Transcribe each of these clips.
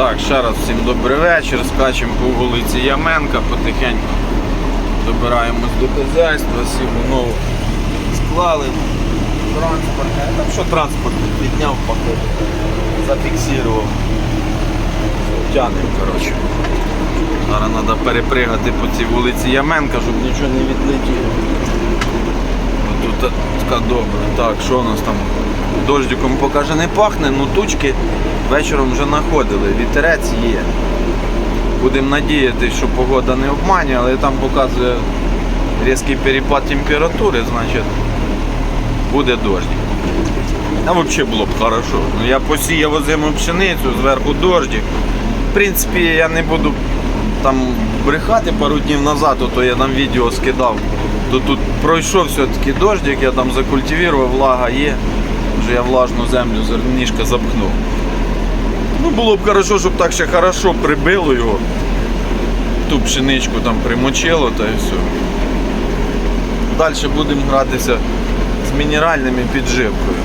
Так, ще раз всім добрий вечір. Скачемо по вулиці Яменка, потихеньку добираємось до хазяйства, сіву нову склали. Транспорт. Там що транспорт підняв, походу. Зафіксував. Тянем, коротше. Зараз треба перепригати по цій вулиці Яменка, щоб нічого не відлетіло. Тут така добре. Так, що у нас там? Дождиком покаже не пахне, ну тучки вечором вже знаходили. Вітерець є. Будемо надіятися, що погода не обманює, але там показує різкий перепад температури, значить буде дождик. А взагалі було б хорошо. Ну, я посіяв озиму пшеницю, зверху дождик. В принципі, я не буду там брехати пару днів назад, то я там відео скидав. То тут пройшов все-таки дождик, я там закультивував, влага є. Вже я влажну землю зернішка запхнув. Ну було б хорошо, щоб так ще хорошо прибило його. Ту пшеничку там примочило та і все. Далі будемо гратися з мінеральними підживкою.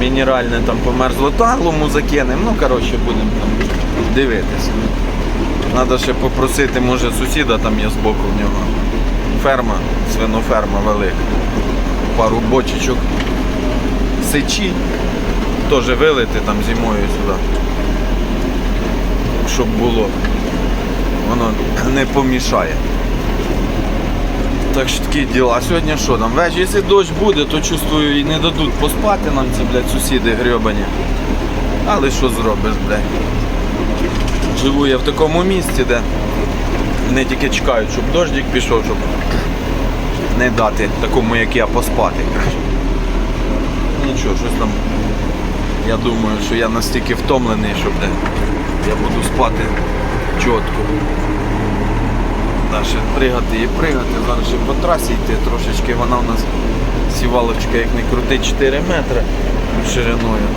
Мінеральне там померзло талому закинемо. Ну, коротше, будемо там дивитися. Треба ще попросити, може, сусіда там є збоку в нього. Ферма, свиноферма велика. Пару бочечок сечі. Теж вилити там зимою сюди. Щоб було. Воно не помішає. Так що такі діла. А сьогодні що там? Вечір, якщо дощ буде, то чувствую і не дадуть поспати нам ці, блядь, сусіди грьобані. Але що зробиш, блядь? Живу я в такому місці, де не тільки чекають, щоб дощик пішов, щоб не дати такому, як я, поспати. Нічого, щось там. Я думаю, що я настільки втомлений, що де я буду спати чітко. Далі пригати і пригати. Зараз ще по трасі йти трошечки. Вона у нас сівалочка, як не крути, 4 метри шириною.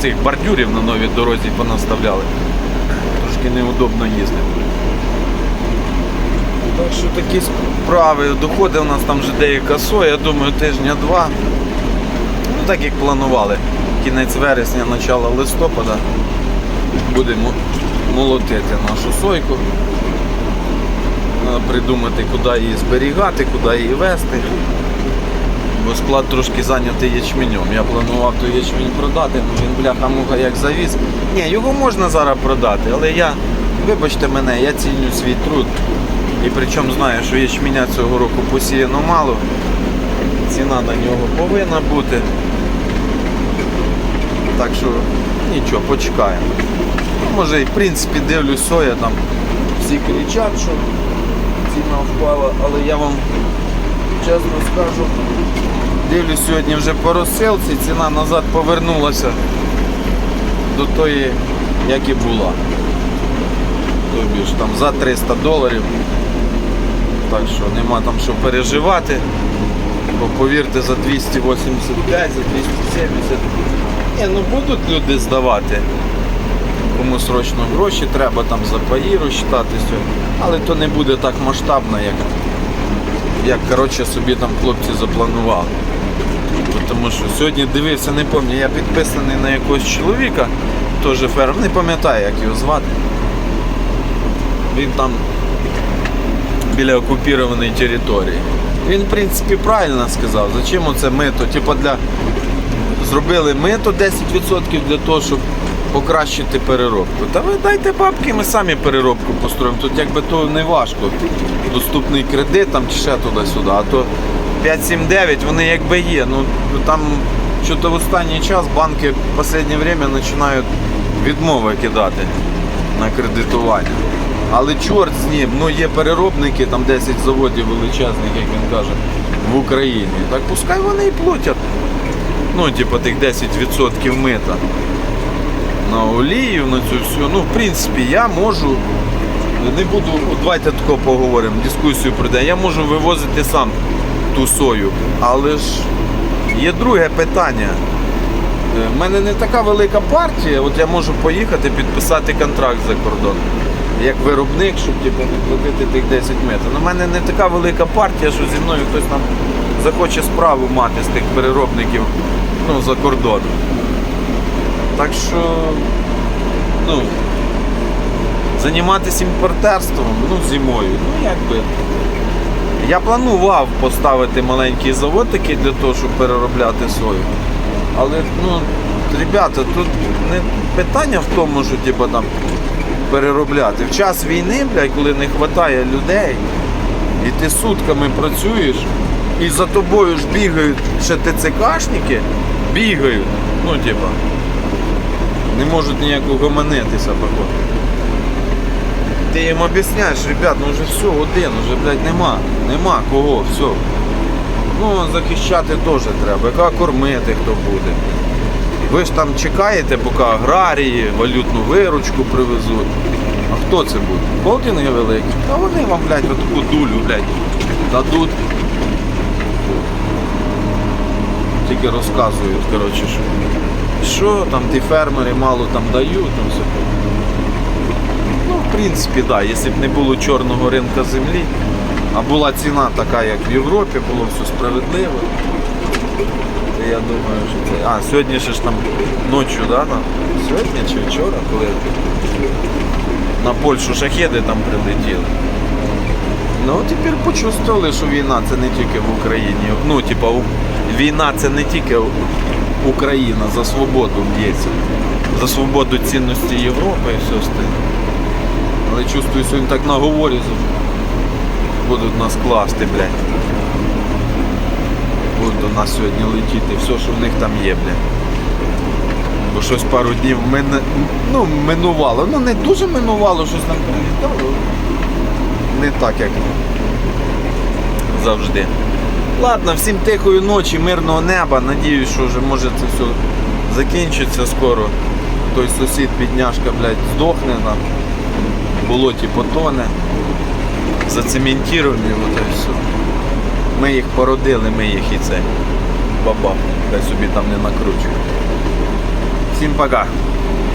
Цих бордюрів на новій дорозі понаставляли. Трошки неудобно їздити. Так що такі справи. Доходить у нас там вже деяка соя, я думаю, тижня-два. Ну так як планували. Кінець вересня, начало листопада будемо молотити нашу сойку. Треба придумати, куди її зберігати, куди її вести. Бо склад трошки зайнятий ячменем. Я планував той ячмінь продати, але він бляха-муха як завіз. Ні, його можна зараз продати, але я, вибачте мене, я ціню свій труд. І причому знаю, що ячменя цього року посіяно мало. Ціна на нього повинна бути. Так що нічого, почекаємо. Ну, Може і в принципі дивлюсь соя там. Всі кричать, що ціна впала, але я вам чесно скажу, дивлюсь сьогодні вже по розсилці, ціна назад повернулася до тої, як і була. Тобі ж там за 300 доларів. Так що нема там що переживати. Повірте, за 285, за 270. Ні, ну будуть люди здавати. Кому срочно гроші треба там за паї розчитатися. Але то не буде так масштабно, як, як коротше, собі там хлопці запланували. Тому що сьогодні дивився, не пам'ятаю, я підписаний на якогось чоловіка, теж ферм, не пам'ятаю, як його звати. Він там біля окупованої території. Він, в принципі, правильно сказав, зачем оце мито? Типа для зробили мито 10% для того, щоб покращити переробку. Та ви дайте бабки, ми самі переробку построїмо. Тут якби то не важко. Доступний кредит там чи ще туди-сюди. А то 5-7-9 вони якби є. Ну там що-то в останній час банки в останнє время починають відмови кидати на кредитування. Але чорт з ним, ну є переробники, там 10 заводів величезних, як він каже, в Україні. Так пускай вони і платять. Ну, типу, тих 10% мита на олію, на цю всю. Ну, в принципі, я можу. Не буду, давайте тако поговоримо, дискусію пройде. Я можу вивозити сам ту сою. Але ж є друге питання. У мене не така велика партія, от я можу поїхати підписати контракт за кордон. Як виробник, щоб типу, не платити тих 10 метрів. У мене не така велика партія, що зі мною хтось там захоче справу мати з тих переробників ну, за кордоном. Так що ну, займатися імпортерством ну, зимою. Ну, якби. Я планував поставити маленький завод такий для того, щоб переробляти сою. Але, ну, ребята, тут не питання в тому, що типу, там, переробляти. В час війни, блядь, коли не вистачає людей, і ти сутками працюєш, і за тобою ж бігають ще ТЦКшники, бігають, ну, типа, не можуть ніяк угомонитися, походу. Ти їм об'ясняєш, ребят, ну вже все, один, вже, блядь, нема, нема кого, все. Ну, захищати теж треба, яка кормити хто буде. Ви ж там чекаєте, поки аграрії валютну виручку привезуть. А хто це буде? Холдинги великі. А вони вам, блядь, таку дулю, блядь, дадуть. Тільки розказують, коротше, що, що там ті фермери мало там дають, там все. Ну, в принципі, так, да, якщо б не було чорного ринка землі, а була ціна така, як в Європі, було все справедливо. Я думаю, що це. А, сьогодні ще ж там ночі, да, там? Сьогодні чи вчора, коли на Польщу шахеди там прилетіли. Ну тепер почувствували, що війна це не тільки в Україні. Ну, типа, війна це не тільки Україна за свободу б'ється, за свободу цінності Європи і все остальне. Але чувствую, сьогодні так наговори будуть нас класти, блядь. Будуть до нас сьогодні летіти все, що в них там є, блядь. Бо щось пару днів мене, ну, минувало. Ну не дуже минувало, щось там прилітало. Не так, як завжди. Ладно, всім тихої ночі, мирного неба. Надіюсь, що вже може це все закінчиться скоро. Той сусід, бідняшка, блядь, здохне нам. Болоті потоне. Зацементуємо його та все. Ми їх породили, ми їх і це. Баба, хай собі там не накручує. Всім пока.